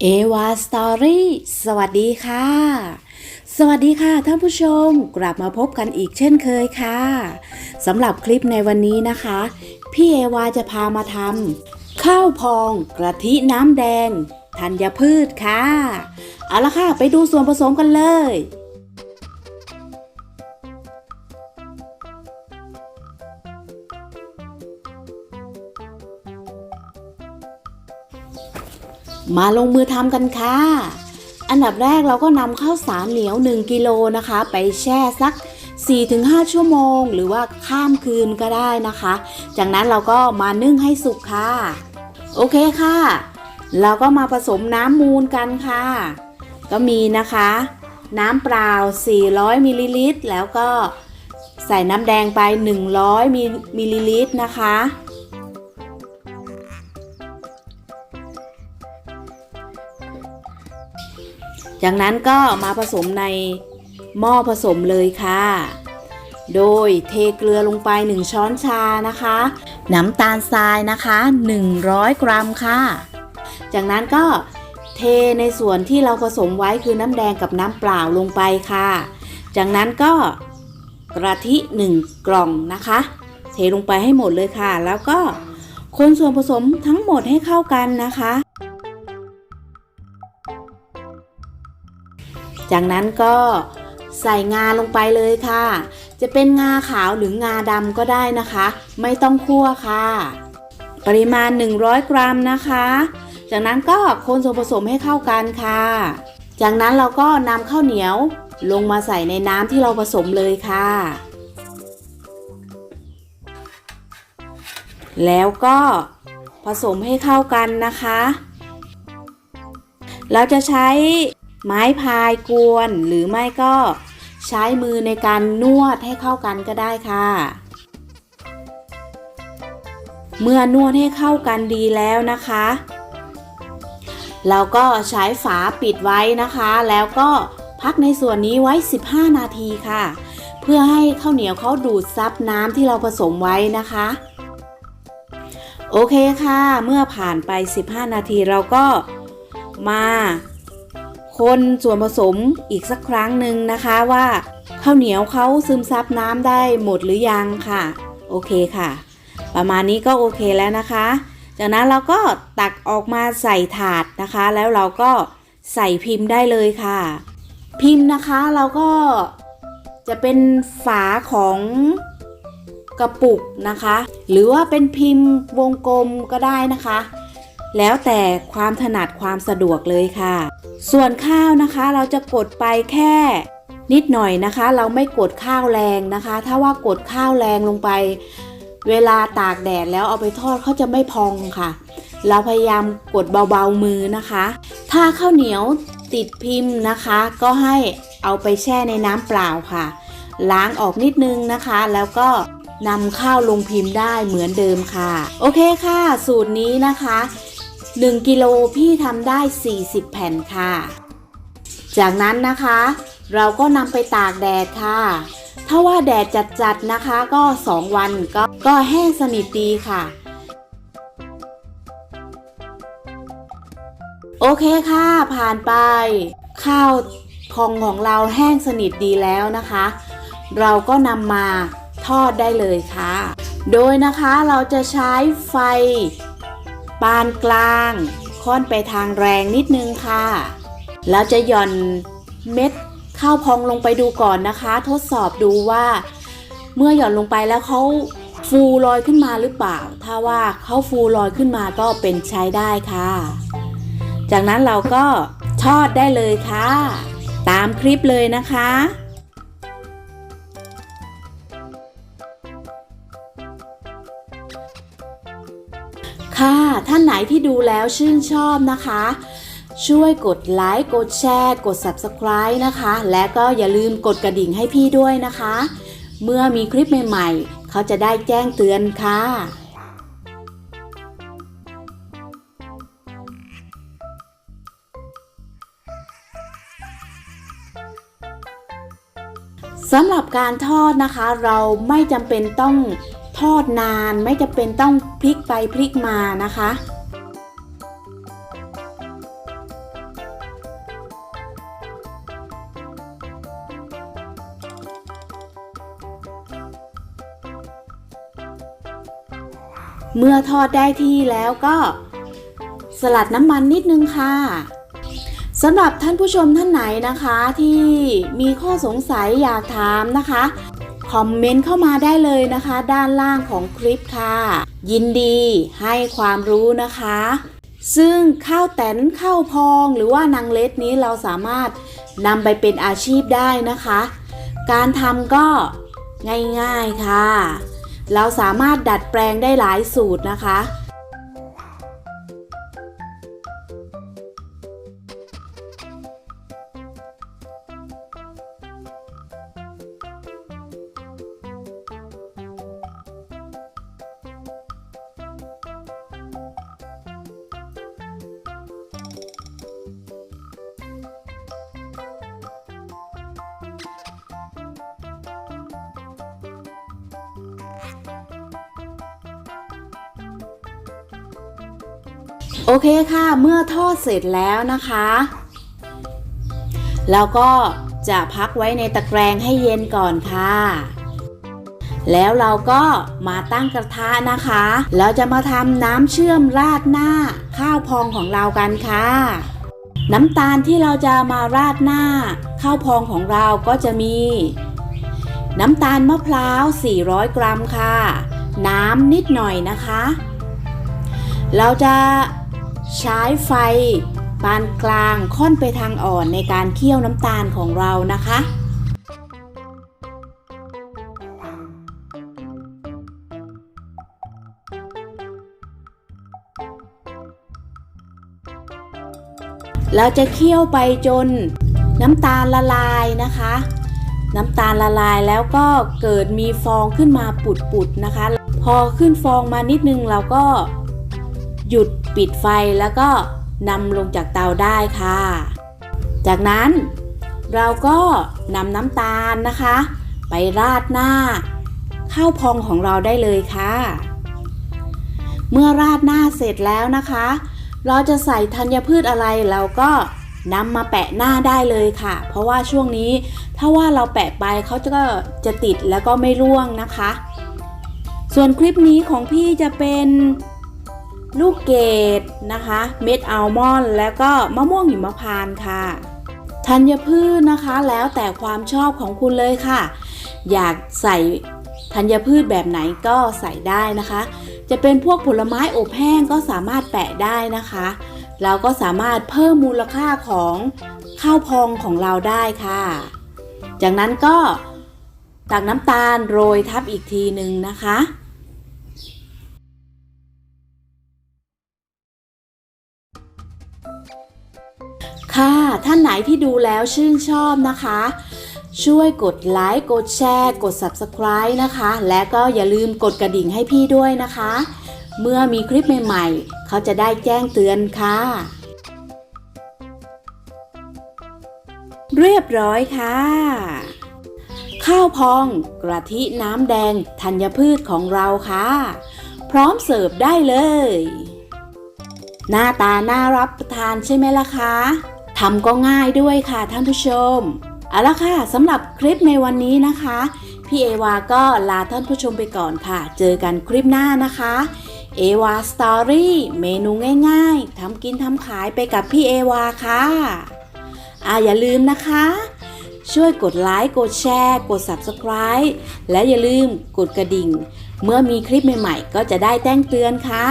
เอวาสตอรี่สวัสดีค่ะ สวัสดีค่ะท่านผู้ชมกลับมาพบกันอีกเช่นเคยค่ะสำหรับคลิปในวันนี้นะคะ พี่เอวาจะพามาทำข้าวพองกะทิน้ำแดงธัญพืชค่ะ เอาละค่ะ ไปดูส่วนผสมกันเลย มาลงมือทำกันค่ะ อันดับแรกเราก็นำข้าวสารเหนียว 1 กิโลนะคะ ไปแช่สัก 4-5 ชั่วโมง หรือว่าข้ามคืนก็ได้นะคะ จากนั้นเราก็มานึ่งให้สุกค่ะ โอเคค่ะ เราก็มาผสมน้ำมูลกันค่ะ ก็มีนะคะ น้ำเปล่า 400มิลลิลิตรแล้วก็ใส่น้ำแดงไป 100มิลลิลิตรนะคะ จากนั้นก็มาผสมในหม้อผสมเลยค่ะ โดยเทเกลือลงไป 1 ช้อนชานะคะ น้ำตาลทรายนะคะ 100 กรัมค่ะ จากนั้นก็เทในส่วนที่เราผสมไว้คือน้ำแดงกับน้ำเปล่าลงไปค่ะ จากนั้นก็กะทิ1กล่องนะคะ เทลงไปให้หมดเลยค่ะ แล้วก็คนส่วนผสมทั้งหมดให้เข้ากันนะคะ จากนั้นก็ใส่งาลงไปเลยค่ะ จะเป็นงาขาวหรืองาดำก็ได้นะคะ ไม่ต้องคั่วค่ะ ปริมาณ 100 กรัมนะคะ จากนั้นก็คนส่วนผสมให้เข้ากันค่ะ จากนั้นเราก็นำข้าวเหนียวลงมาใส่ในน้ำที่เราผสมเลยค่ะ แล้วก็ผสมให้เข้ากันนะคะ เราจะใช้ ไม้พายกวน หรือไม่ก็ใช้มือในการนวดให้เข้ากันก็ได้ค่ะ เมื่อนวดให้เข้ากันดีแล้วนะคะ เราก็ใช้ฝาปิดไว้นะคะ แล้วก็พักในส่วนนี้ไว้ 15 นาทีค่ะ เพื่อให้ข้าวเหนียวเขาดูดซับน้ำที่เราผสมไว้นะคะ โอเคค่ะ เมื่อผ่านไป 15 นาทีเราก็มา คนส่วนผสมอีกสักครั้งหนึ่งนะคะว่าข้าวเหนียวเขาซึมซับน้ำได้หมดหรือยังค่ะ โอเคค่ะ ประมาณนี้ก็โอเคแล้วนะคะ จากนั้นเราก็ตักออกมาใส่ถาดนะคะ แล้วเราก็ใส่พิมพ์ได้เลยค่ะ พิมพ์นะคะเราก็จะเป็นฝาของกระปุกนะคะ หรือว่าเป็นพิมพ์วงกลมก็ได้นะคะ แล้วแต่ความถนัดความสะดวกเลยค่ะ ส่วนข้าวนะคะเราจะกดไปแค่ นิดหน่อยนะคะ เราไม่กดข้าวแรงนะคะ ถ้าว่ากดข้าวแรงลงไป เวลาตากแดดแล้วเอาไปทอดเขาจะไม่พองค่ะ เราพยายามกดเบาๆมือนะคะ ถ้าข้าวเหนียวติดพิมพ์นะคะ ก็ให้เอาไปแช่ในน้ำเปล่าค่ะ ล้างออกนิดนึงนะคะ แล้วก็นำข้าวลงพิมพ์ได้เหมือนเดิมค่ะ โอเคค่ะ สูตรนี้นะคะ 1กิโลพี่ทำได้ 40 แผ่นค่ะ จากนั้นนะคะ เราก็นำไปตากแดดค่ะ ถ้าว่าแดดจัดๆนะคะก็ 2 วันก็ก็แห้งสนิทดีค่ะ โอเคค่ะ ผ่านไป ข้าวพองของเราแห้งสนิทดีแล้วนะคะ เราก็นำมาทอดได้เลยค่ะ โดยนะคะเราจะใช้ไฟ ปานกลาง ค่อนไปทางแรงนิดนึงค่ะ แล้วจะหย่อนเม็ดข้าวพองลงไปดูก่อนนะคะ ทดสอบดูว่า เมื่อหย่อนลงไปแล้วเขาฟูลอยขึ้นมาหรือเปล่า ถ้าว่าเขาฟูลอยขึ้นมาก็เป็นใช้ได้ค่ะ จากนั้นเราก็ทอดได้เลยค่ะ ตามคลิปเลยนะคะ ค่ะ ท่านไหนที่ดูแล้วชื่นชอบนะคะ ช่วยกดไลค์กดแชร์กด Subscribe นะคะ และก็อย่าลืมกดกระดิ่งให้พี่ด้วยนะคะ เมื่อมีคลิปใหม่ๆ เขาจะได้แจ้งเตือนค่ะสำหรับการทอดนะคะเราไม่จำเป็นต้อง ทอดนานไม่จะเป็นต้องพลิกไปพลิกมานะคะ เมื่อทอดได้ที่แล้วก็สลัดน้ำมันนิดนึงค่ะสำหรับท่านผู้ชมท่านไหนนะคะที่มีข้อสงสัยอยากถามนะคะ คอมเมนต์เข้ามาได้เลยนะคะ ด้านล่างของคลิปค่ะ ยินดีให้ความรู้นะคะ ซึ่งข้าวแตนข้าวพองหรือว่านางเล็ดนี้เราสามารถนำไปเป็นอาชีพได้นะคะ การทำก็ง่ายๆค่ะ เราสามารถดัดแปลงได้หลายสูตรนะคะ โอเคค่ะ เมื่อทอดเสร็จแล้วนะคะแล้วก็จะพักไว้ในตะแกรงให้เย็นก่อนค่ะ แล้วเราก็มาตั้งกระทะนะคะแล้วจะมาทำน้ำเชื่อมราดหน้าข้าวพองของเรากันค่ะ น้ำตาลที่เราจะมาราดหน้าข้าวพองของเราก็จะมี น้ำตาลมะพร้าว 400 กรัมค่ะ น้ำนิดหน่อยนะคะ เราจะ ใช้ไฟปานกลางค่อนไปทางอ่อนในการเคี่ยวน้ำตาลของเรานะคะ เราจะเคี่ยวไปจนน้ำตาลละลายนะคะ น้ำตาลละลายแล้วก็เกิดมีฟองขึ้นมาปุดๆนะคะ พอขึ้นฟองมานิดนึงเราก็หยุด ปิดไฟแล้วก็นำลงจากเตาได้ค่ะ จากนั้นเราก็นำน้ำตาลนะคะ ไปราดหน้าข้าวพองของเราได้เลยค่ะ เมื่อราดหน้าเสร็จแล้วนะคะ เราจะใส่ธัญพืชอะไรเราก็นำมาแปะหน้าได้เลยค่ะ เพราะว่าช่วงนี้ถ้าว่าเราแปะไปเขาจะก็จะติดแล้วก็ไม่ร่วงนะคะ ส่วนคลิปนี้ของพี่จะเป็น ลูกเกดนะคะ เม็ดอัลมอนด์แล้วก็มะม่วงหิมพานต์ค่ะธัญพืชนะคะแล้วแต่ความชอบของคุณเลยค่ะ อยากใส่ธัญพืชแบบไหนก็ใส่ได้นะคะ จะเป็นพวกผลไม้อบแห้งก็สามารถแปะได้นะคะเราก็สามารถเพิ่มมูลค่าของข้าวพองของเราได้ค่ะ จากนั้นก็ตักน้ำตาลโรยทับอีกทีหนึ่งนะคะ ค่ะ ท่านไหนที่ดูแล้วชื่นชอบนะคะ ช่วยกดไลค์กดแชร์ กด Subscribe นะคะ และก็อย่าลืมกดกระดิ่งให้พี่ด้วยนะคะ เมื่อมีคลิปใหม่ๆ เขาจะได้แจ้งเตือนค่ะ เรียบร้อยค่ะ ข้าวพอง กระทิน้ำแดงธัญพืชของเราค่ะ พร้อมเสิร์ฟได้เลยหน้าตาน่ารับประทานใช่ไหมล่ะคะ ทำก็ง่ายด้วยค่ะท่านผู้ชม เอาละค่ะสำหรับคลิปในวันนี้นะคะ พี่เอวาก็ลาท่านผู้ชมไปก่อนค่ะ เจอกันคลิปหน้านะคะเอวาสตอรี่เมนูง่ายๆทำกินทำขายไปกับพี่เอวาค่ะอ่าอย่าลืมนะคะ ช่วยกดไลค์กดแชร์กด Subscribe และอย่าลืมกดกระดิ่ง เมื่อมีคลิปใหม่ๆ ก็จะได้แจ้งเตือนค่ะ